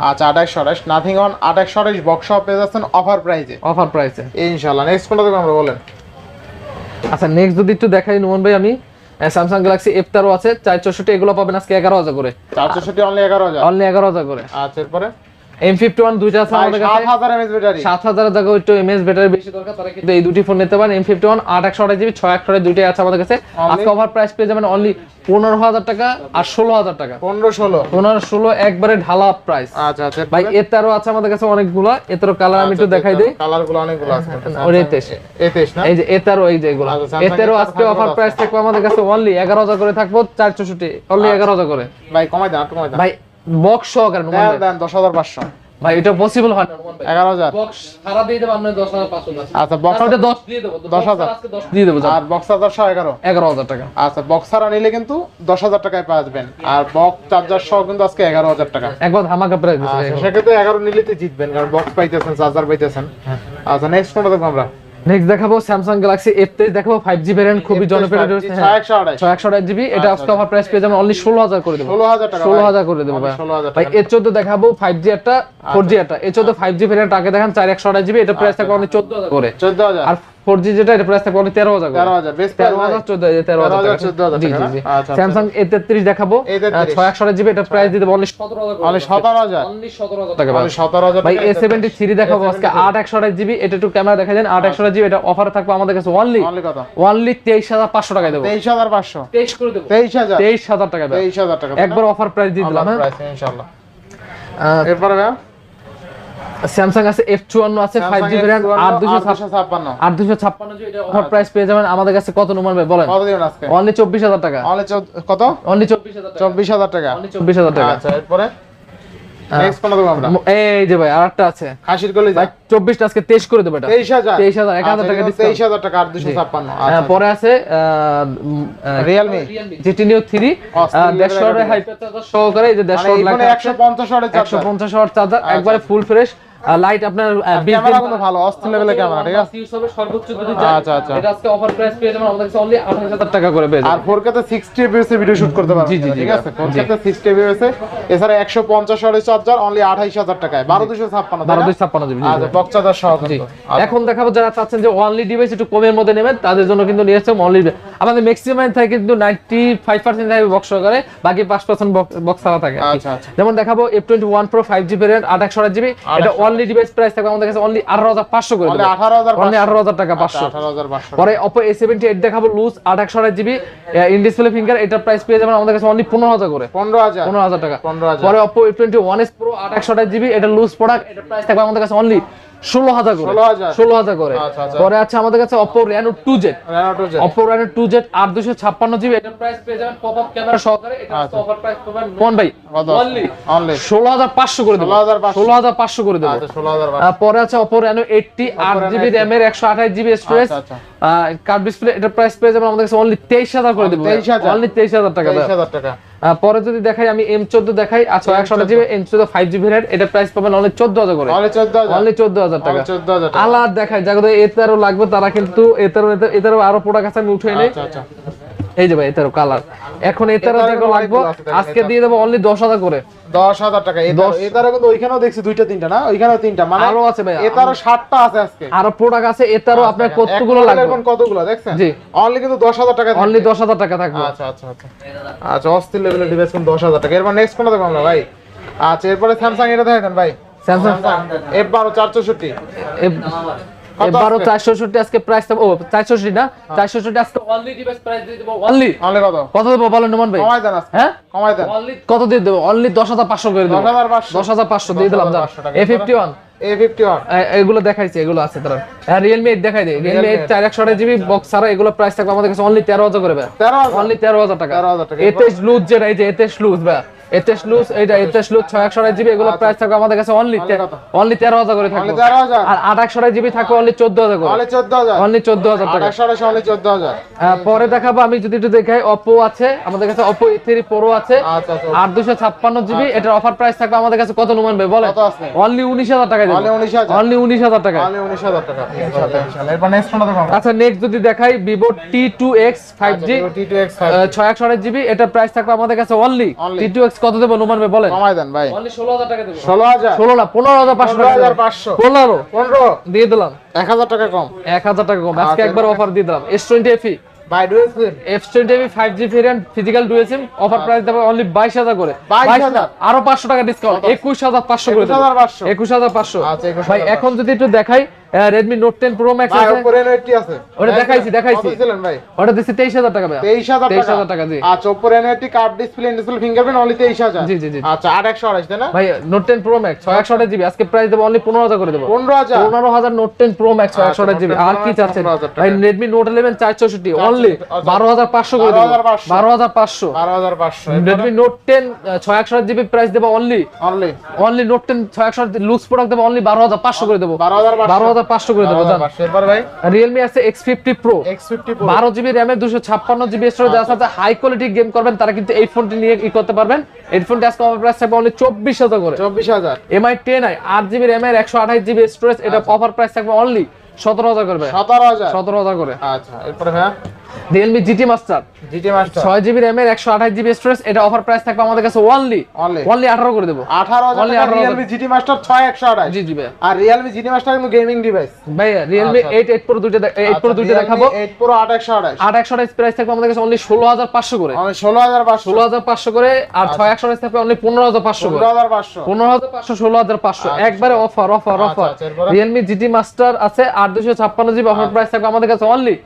আচ্ছা নাথিং পেয়ে যাচ্ছেন অফার অফার প্রাইসে ইনশাল্লাহ নেক্সট কোনটা দেখব আমরা বলেন। আচ্ছা নেক্সট যদি একটু দেখাই নোমান ভাই আমি স্যামসাং গ্যালাক্সি এফ তেরো আছে চার চৌষট্টি এগুলো পাবেন আজকে এগারো হাজার করে। অনলি এগারো হাজার। অনলি এগারো হাজার করে। আচ্ছা এরপরে? এম ফিফটি ওয়ান দুইটা আছে আমাদের কাছে। হাজার এমএস ব্যাটারি সাত হাজার টাকা একটু এমএস ব্যাটারি বেশি দরকার তারা কিন্তু এই দুটি ফোন নিতে পারেন। এম ফিফটি ওয়ান আট একশো আঠাশ জিবি ছয় একশো আঠাশ দুইটাই আছে আমাদের কাছে। আজকে অফার প্রাইস পেয়ে যাবেন অনলি পনেরো হাজার টাকা আর ষোলো হাজার টাকা। পনেরো ষোলো। পনেরো ষোলো একবারে ঢালা প্রাইস আচ্ছা আচ্ছা ভাই এ তেরো আছে আমাদের কাছে অনেকগুলো। এ তেরো কালার আমি একটু দেখাই দিই। কালারগুলো অনেকগুলো আছে। ওর এই তেইশ। এ তেইশ না? এই যে এ তেরো এই যে এগুলো। আচ্ছা, Samsung এ তেরো এ তেরো আজকে অফার প্রাইস থাকবে আমাদের কাছে অনলি এগারো হাজার করে থাকব চার চৌষট্টি অনলি এগারো হাজার করে। ভাই কমাই দেন একটু কমাই দেন। ভাই বক্স সহকারে নোমান দেন ভাই। দেন দশ হাজার পাঁচশো। ভাই এটা পসিবল হয় না নোমান ভাই। বক্স সারা দিয়ে দেবো আপনার দশ আচ্ছা বক্স ওটা দশ দিয়ে দেবো দশ আজকে দশ দিয়ে দেবো আর বক্স দশশো এগারো। এগারো হাজার টাকা। আচ্ছা বক্স নিলে কিন্তু দশ হাজার টাকায় পাওয়া আর বক্স চার্জার সহ কিন্তু আজকে এগারো হাজার টাকা। একবার ধামাকা প্রাইস দিচ্ছে আচ্ছা সেক্ষেত্রে এগারো নিলে জিতবেন কারণ বক্স পাইতেছেন চার্জার পাইতেছেন। আচ্ছা নেক্সট কোনটা দেখব আমরা? নেক্সট দেখাবো স্যামসাং গ্যালাক্সি এফ তেইশ দেখাবো ফাইভ জি ভ্যারিয়েন্ট খুবই জনপ্রিয় হ্যাঁ, ছয় একশো আঠাশ। আঠাশ জিবি এটা আজকে অফার প্রাইস পেয়ে যাবেন অনলি ষোলো হাজার করে দেবো। ষোলো হাজার করে দেবো ভাই। এর চোদ্দ দেখাবো ফাইভ জি একটা ফোর জি একটা। এর চোদ্দ ফাইভ জি ভ্যারিয়েন্ট আগে দেখান চার একশো আঠাশ জিবি এটা প্রাইস থাকবে অনলি চোদ্দ হাজার করে। চোদ্দ হাজার। আর ফোর জি যেটা এটা প্রাইস থাকবে অনলি তেরো হাজার তেরো হাজার তেরো হাজার চোদ্দ হাজার তেরো হাজার টাকা। 13,000 জি জি টাকা জি না? আচ্ছা, স্যামসাং এ তেত্রিশ দেখাবো। A33 ছয় একশো জিবি এটা প্রাইস দিতে অনলি সতেরো হাজার অনলি সতেরো হাজার। অনলি সতেরো হাজার টাকা সতেরো হাজার ভাই এ সেভেন্টি থ্রি দেখাবো আজকে। আট একশো জিবি এটা একটু ক্যামেরা দেখা যান। আট একশো জিবি এটা অফার থাকবে আমাদের কাছে অনলি অনলি তেইশ হাজার পাঁচশো টাকায় দেবো। তেইশ হাজার পাঁচশো। তেইশ করে দেবো। তেইশ হাজার। তেইশ হাজার টাকা। তেইশ হাজার টাকা। একবার অফার প্রাইস দিয়ে দিলাম হ্যাঁ। প্রাইস ইনশাআল্লাহ। এরপরে স্যামসাং আছে এফ চুয়ান্ন আছে ফাইভ জিবি র্যাম S51 আট দুশো আর 256 আট দুশো ছাপ্পান্ন। অফার প্রাইস পেয়ে যাবেন আমাদের কাছে কত নম্বর বলেন। অনলি চব্বিশ হাজার টাকা। অনলি কত? অনলি চব্বিশ হাজার চব্বিশ হাজার টাকা। অনলি চব্বিশ হাজার টাকা। আচ্ছা এরপরে? নেক্সট কোন দেবো আমরা? এই যে ভাই আরেকটা আছে। খাসির গলি ভাই চব্বিশটা আজকে তেইশ করে দেবো এটা। তেইশ হাজার? তেইশ হাজার এক হাজার টাকা ডিসকাউন্ট হাজার টাকা আট দুশো পরে আছে Realme? যেটি নিও থ্রি Austin দেড়শো হাইপার চার্জার সহকারে এই যে চার্জার। একবারে ফুল ফ্রেশ লাইট আপনার ক্যামেরা কিন্তু ভালো অস্থির লেভেলের ক্যামেরা ঠিক আছে? Use হবে সর্বোচ্চ যদি যায়। আচ্ছা, আচ্ছা। এটা আজকে অফার প্রাইস পেয়ে যাবেন আমাদের কাছে অনলি আঠাশ হাজার টাকা করে পেয়ে যাবেন। ফোর কে তে সিক্সটি এবিএস এ ভিডিও শুট করতে পারবেন। জি, জি, জি, ঠিক আছে? জি। ফোর কে তে সিক্সটি এবিএস এ। এছাড়া একশো পঞ্চাশ ওয়াটের চার্জার অনলি আঠাইশ হাজার টাকায়। বারো দুশো ছাপ্পান্ন বারো দুই ছাপ্পান্ন জিবি আচ্ছা বক্স চার্জার সহ জি। আচ্ছা। এখন দেখাবো যারা চাচ্ছেন যে অনলি ডিভাইস একটু কমের মধ্যে নেবেন তাদের জন্য কিন্তু নিয়ে এসেছে অনলি আমাদের ম্যাক্সিমাম থাকে কিন্তু নাইনটি ফাইভ পার্সেন্ট থাকে বক্স সহকারে বাকি পাঁচ পার্সেন্ট বক্স ছাড়া থাকে আচ্ছা, আচ্ছা। যেমন দেখাবো F twenty one pro five G variant আট একশো জিবি এটা অনলি ডিভাইস প্রাইস থাকবে আমাদের কাছে অনলি আঠারো হাজার পাঁচশো করে অনলি দেবো। আঠারো হাজার অনলি আঠারো টাকা পাঁচশো। আঠারো হাজার পাঁচশো। পরে অপো এ সেভেন্টি এইট দেখাবো লুজ আট একশো আঠাশ জিবি ইন ডিসপ্লে ফিঙ্গার এটার প্রাইস পেয়ে যাবেন আমাদের কাছে অনলি পনেরো হাজার করে। পনেরো হাজার। পনেরো হাজার টাকা। পনেরো হাজার। পরে প্রো আট একশো আঠাশ জিবি এটা লুজ প্রোডাক্ট এটার প্রাইস থাকবে আমাদের কাছে অনলি ষোলো হাজার করে। ষোলো হাজার। করে। আচ্ছা, আচ্ছা। পরে আছে আমাদের কাছে Oppo Reno two Z Oppo Reno two Z আট দুশো ছাপ্পান্ন জিবি। এটার প্রাইস পেয়ে যাবেন পপ আপ ক্যামেরা সহকারে আচ্ছা। অফার প্রাইস পাবেন অনলি ষোলো হাজার পাঁচশো করে দেবো। ষোলো হাজার পাঁচশো। করে দেবো। পরে আছে অপো রেনো এইটটি আট জিবি 80 র্যামের একশো আঠাশ জিবি স্টোরেজ। কার্ড ডিসপ্লে এটার প্রাইস পেয়ে যাবেন আমাদের কাছে অনলি তেইশ হাজার করে দেবো 23,000 অনলি তেইশ হাজার টাকা। পরে যদি দেখাই আমি এম চোদ্দ দেখাই আচ্ছা একশো আঠাশ জিবি এম চোদ্দ ফাইভ জিবি রেট এটা প্রাইস পাবেন অনলি চোদ্দ হাজার করে। অনলি চোদ্দ হাজার। টাকা। আলাদা দেখায় যা টাকা। আলাদ দেখাই লাগবে তারা কিন্তু এতারও এতারও আরও প্রোডাক্ট আছে আমি উঠে নেই। আচ্ছা আচ্ছা। এই যে ভাই এতারও কালার এখন এতারও দেখো লাগবে দেখেন, আজকে দিয়ে দেবো অনলি দশ হাজার করে। দশ হাজার টাকা। এটারও কিন্তু ওইখানেও দেখছি দুইটা তিনটা না? ওইখানেও তিনটা। মানে আরও আছে ভাই এটারও ষাটটা আছে আজকে। আরও প্রোডাক্ট আছে এতারও আপনার কতগুলো লাগবে? কোন কতগুলো দেখছেন? জি। অনলি কিন্তু দশ হাজার টাকা অনলি দশ হাজার টাকা থাকবে। আচ্ছা আচ্ছা আচ্ছা। আচ্ছা অস্থির লেভেলের ডিভাইস কিন্তু দশ হাজার টাকা। এরপর নেক্সট কোনটা দেখো আমরা ভাই? আচ্ছা এরপরে স্যামসাং এটা দেখাই ভাই। স্যামসাং এফ বারো চার চৌষট্টি কত আজকে? প্রাইস ও চারশো না? চারশো আজকে অনলি ডিভাইস প্রাইস দিয়ে দেবো অনলি অনলি কত? কত দেবো বলেন নোমান ভাই? কমাই দেন হ্যাঁ? কমাই দেন। কত দিয়ে দেবো? অনলি দশ হাজার পাঁচশো করে দেবো। দশ হাজার পাঁচশো। দিয়ে দিলাম 10,500 এ ফিফটি ওয়ান এগুলো দেখাইছি এগুলো আছে তারা হ্যাঁ রিয়েলমি এইট দেখাই দেয় রিয়েলমি এইট চার একশো আঠাশ জিবি বক্স ছাড়া এগুলো প্রাইস থাকবে আমাদের কাছে অনলি তেরো হাজার করে তেরো হাজার? অনলি তেরো হাজার টাকা। এতে লুজ যেটা এই যে এতে লুজ এতে লুজ এইটা এতে লুজ ছয় একশো জিবি এগুলো প্রাইস থাকবে আমাদের কাছে অনলি আচ্ছা। কত? অনলি তেরো হাজার করে থাকবে। আর আট একশো জিবি থাকবে অনলি চোদ্দ হাজার করে। অনলি চোদ্দ হাজার। টাকা। পরে দেখাবো আমি যদি একটু দেখাই অপো আছে আমাদের কাছে অপো থ্রি প্রো আছে। আচ্ছা আচ্ছা। আট দুশো ছাপ্পান্ন জিবি এটার অফার প্রাইস থাকবে আমাদের কাছে কত নুমান ভাই বলে কত আছে? অনলি উনিশ হাজার টাকা অনলি উনিশ হাজার। টাকা। আচ্ছা নেক্সট যদি দেখাই Vivo T two X five G ছয় একশো জিবি এটার প্রাইস থাকবে আমাদের কাছে অনলি। টি টু এক্স কত দেবো? নুমান ভাই বলেন। কমাই দেন ভাই। অনলি ষোলো হাজার টাকা দেবো। ষোলো হাজার? ষোলো না পনেরো হাজার পাঁচশো পনেরো টাকা হাজার দেবো। পাঁচশো পনেরো। পনেরো। দিয়ে দিলাম। এক হাজার টাকা কম। এক হাজার টাকা কম। আজকে আচ্ছা। একবার অফার দিয়ে দিলাম। S twenty FE by dual screen F twenty five G variant physical dual SIM offer price দেবো অনলি বাইশ হাজার করে। 22,000 22,000 আরও পাঁচশো টাকা ডিসকাউন্ট একুশ হাজার পাঁচশো করে দেবো। 21,500 একুশ হাজার পাঁচশো। আচ্ছা, ভাই এখন যদি একটু দেখাই Redmi note ten pro max ভাই আছে। উপরে এনওএটি আছে। ওটা দেখাইছি, দেখাইছি। দিলেন ভাই? ওটা তেইশ হাজার টাকা ভাই। তেইশ হাজার তেইশ হাজার টাকা টাকা জি। আচ্ছা উপরে এনওএটি card display display fingerprint only তেইশ হাজার। জি, জি, জি। আচ্ছা আট একশো আড়াইশ তাই না? ভাই প্রো ম্যাক্স ছয় একশো আঠাশ জিবি। আজকে প্রাইস দেবো অনলি পনেরো হাজার করে দেবো। পনেরো হাজার? পনেরো হাজার নোট টেন প্রো ম্যাক্স ছয় একশো আঠাশ জিবি। Note 10 আর কি Pro Max চাচ্ছেন? 15,000 টাকা। ভাই রেডমি নোট ইলেভেন চার চৌষট্টি অনলি আচ্ছা। বারো হাজার পাঁচশো করে দেবো। 12,500 বারো হাজার পাঁচশো। বারো হাজার পাঁচশো রেডমি নোট টেন ছয় একশো আঠাশ জিবি প্রাইস দেবো অনলি অনলি অনলি টেন ছয় একশো লুজ প্রোডাক্ট দেবো অনলি বারো হাজার পাঁচশো করে দেবো। বারো হাজার বারো হাজার পাঁচশো করে দেব জান। এরপর ভাই? Realme আছে X fifty pro X fifty বারো জিবি র্যামের দুশো ছাপ্পান্ন জিবি স্টোরেজ আছে। হাই কোয়ালিটি গেম করবেন তারা কিন্তু এই ফোনটি নিয়ে ই করতে পারবেন। এই ফোনটি আজকে অফার প্রাইস থাকবে অনলি চব্বিশ হাজার করে। চব্বিশ হাজার। এমআই টেন আই আট জিবি র্যামের একশো আঠাশ জিবি স্টোরেজ এটা অফার প্রাইস থাকবে অনলি সতেরো হাজার করবে সতেরো হাজার। সতেরো হাজার করে। আচ্ছা এরপরে ভাইয়া? Realme GT master GT master ছয় জিবি র্যামের একশো আঠাশ জিবি স্টোরেজ এটা অফার প্রাইস থাকবে আমাদের কাছে অনলি Only? অনলি আঠারো করে দেবো। আঠারো 18,000 রিয়েলমি জিটি মাস্টার ছয় একশো আঠাশ। জি জি ভাই আর রিয়েলমি জিটি মাস্টার কিন্তু গেমিং ডিভাইস ভাই রিয়েলমি আচ্ছা। এইট এইট প্রো দুইটা এইট প্রো দুইটা দেখাবো। এইট প্রো আট একশো আঠাশ। আট একশো আঠাশ প্রাইস থাকবে আমাদের কাছে অনলি ষোলো হাজার পাঁচশো করে। ষোলো হাজার পাঁচশো। ষোলো হাজার পাঁচশো করে আর ছয় একশো আঠাশ থাকবে অনলি পনেরো হাজার পাঁচশো করে। ষোলো হাজার পাঁচশো। পনেরো হাজার পাঁচশো ষোলো হাজার পাঁচশো। আচ্ছা। একবারে অফার অফার আচ্ছা, অফার আচ্ছা? রিয়েলমি জিটি মাস্টার আছে আট দুশো ছাপ্পান্ন জিবি অফার প্রাইস থাকবে আমাদের কাছে অনলি Only?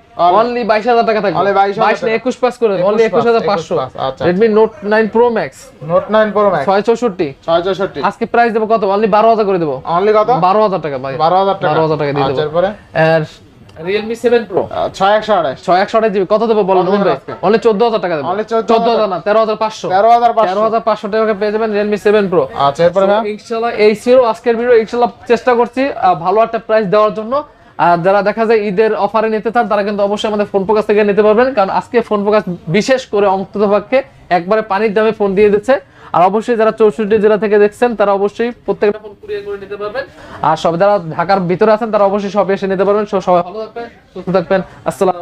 অনলি বাইশ হাজার টাকা থাকবে। Only 22,000 বাইশ না টাকা। একুশ পাস করে অনলি 21 একুশ হাজার pass, পাঁচশো। 21 pass, আচ্ছা। Redmi note nine pro max note nine pro max ছয় চৌষট্টি। ছয় চৌষট্টি। আজকে প্রাইস দেবো কত? অনলি বারো হাজার করে দেবো। অনলি কত? বারো হাজার টাকা ভাই। বারো হাজার টাকা। বারো হাজার টাকা দিয়ে আচ্ছা, এরপরে? আর রিয়েলমি সেভেন প্রো আহ, ছয় একশো আঠাশ। ছয় একশো আঠাশ জিবি। কত দেবো বলো কত ভাই? আজকে? অনলি চোদ্দ হাজার টাকা দেবো। Only 14,000 চোদ্দ হাজার না তেরো হাজার পাঁচশো। তেরো হাজার তেরো পাঁচশো হাজার পাঁচশো টাকা পেয়ে যাবেন রিয়েলমি সেভেন প্রো আচ্ছা এরপরে ম্যাম ইনশাল্লাহ এই ছিল আজকের ভিডিও ইনশাল্লাহ চেষ্টা করছি ভালো একটা প্রাইস দেওয়ার জন্য। আর যারা দেখা যায় ঈদের অফারে নিতে চান, তারা কিন্তু অবশ্যই আমাদের ফোন ফোকাস থেকে নিতে পারবেন। কারণ আজকে ফোন ফোকাস বিশেষ করে অন্তত পক্ষে একবারে পানির দামে ফোন দিয়ে দিচ্ছে। আর অবশ্যই যারা চৌষট্টি জেলা থেকে দেখছেন, তারা অবশ্যই প্রত্যেকটা ফোন কুরিয়ার করে নিতে পারবেন। আর সব যারা ঢাকার ভিতরে আছেন, তারা অবশ্যই সব এসে নিতে পারবেন। সবাই ভালো থাকবেন, সুস্থ থাকবেন। আসসালাম